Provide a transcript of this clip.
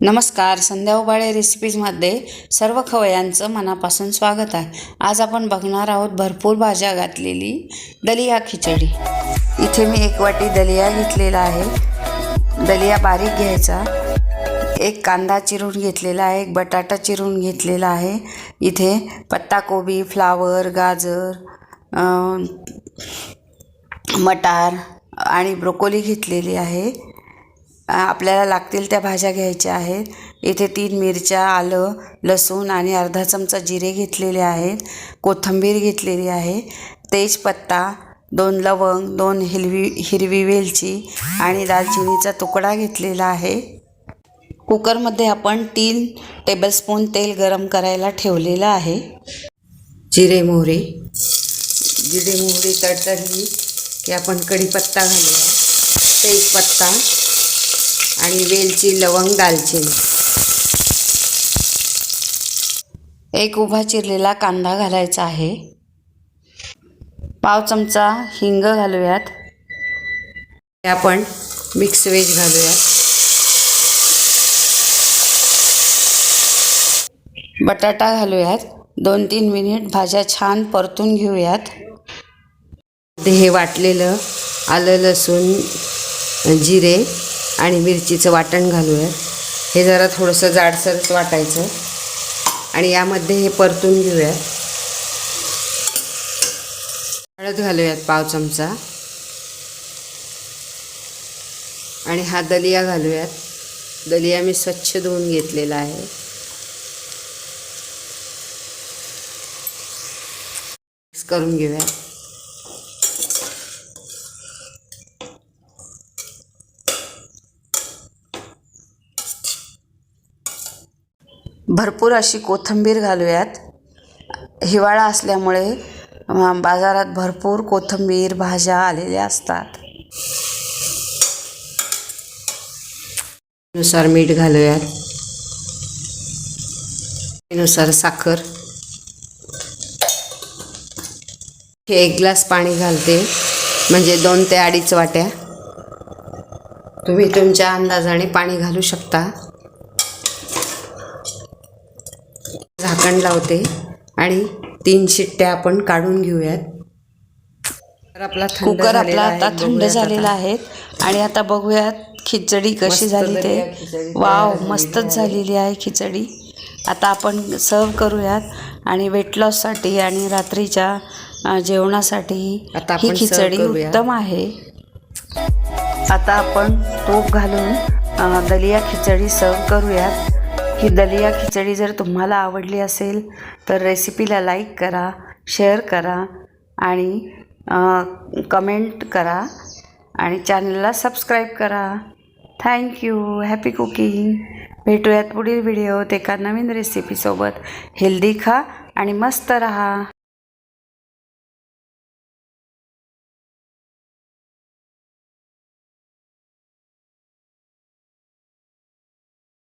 नमस्कार संध्या उबाळे रेसिपीजमध्ये सर्व खवयांचं मनापासून स्वागत आहे. आज आपण बघणार आहोत भरपूर भाज्या घातलेली. दलिया खिचडी. इथे मी एक वाटी दलिया घेतलेला आहे. दलिया बारीक घ्यायचा. एक कांदा चिरून घेतलेला आहे एक बटाटा चिरून घेतलेला आहे. इथे पत्ताकोबी फ्लावर गाजर मटार आणि ब्रोकोली घेतलेली आहे. आपल्याला लागतील त्या भाज्या घ्यायच्या आहेत. इथे तीन मिरच्या आलं लसूण आणि अर्धा चमचा जिरे घेतलेले आहेत. कोथिंबीर घेतलेली आहे. तेजपत्ता दोन लवंग दोन हिरवी हिरवी वेलची आणि दालचिनीचा तुकडा घेतलेला आहे. कुकरमध्ये आपण तीन टेबलस्पून तेल गरम करायला ठेवलेलं आहे. जिरे मोहरी. जिरे मोहरी तडतडली की आपण कढीपत्ता घालूया. तेजपत्ता. आणि वेलची लवंग दालचिनी. एक उभा चिरलेला कांदा घालायचा आहे. पाव चमचा हिंग घालूयात. आपण मिक्स व्हेज घालूयात. बटाटा घालूयात. दोन तीन मिनिट भाज्या छान परतून घेऊयात. हे वाटलेलं आलं लसूण जिरे आणि मिरचीचं वाटण घालूयात हे जरा थोडंसं जाडसरच वाटायचं. आणि यामध्ये हे परतून घेऊयात हळद घालूयात पाव चमचा. आणि हा दलिया घालूयात. दलिया मी स्वच्छ धुवून घेतलेला आहे. मिक्स करून घेऊयात भरपूर अशी कोथिंबीर घालूयात. हिवाळा असल्यामुळे बाजारात भरपूर कोथिंबीर भाज्या आलेल्या असतात. नुसार मीठ घालूयात. नुसार साखर. हे एक ग्लास पाणी घालते. म्हणजे दोन ते अडीच वाट्या. तुम्ही तुमच्या अंदाजाने पाणी घालू शकता. झाकण लावते आणि तीन शिट्ट्या आपण काढून घेऊयात. तर आपला कुकर आपला आता थंड झालेला आहे आणि आता बघूयात खिचडी कशी झाली ते. वाव मस्तच झालेली आहे खिचडी. आता आपण सर्व करूयात आणि वेट लॉससाठी आणि रात्रीच्या जेवणासाठी आता ही खिचडी. उत्तम आहे. आता आपण तूप घालून दलिया खिचडी सर्व करूयात. ही दलिया खिचडी जर तुम्हाला आवडली असेल तर रेसिपीला लाईक करा शेअर करा आणि कमेंट करा आणि चॅनलला सबस्क्राईब करा. Thank you happy cooking. भेटूयात पुढील व्हिडिओत एका नवीन रेसिपीसोबत. हेल्दी खा आणि मस्त रहा.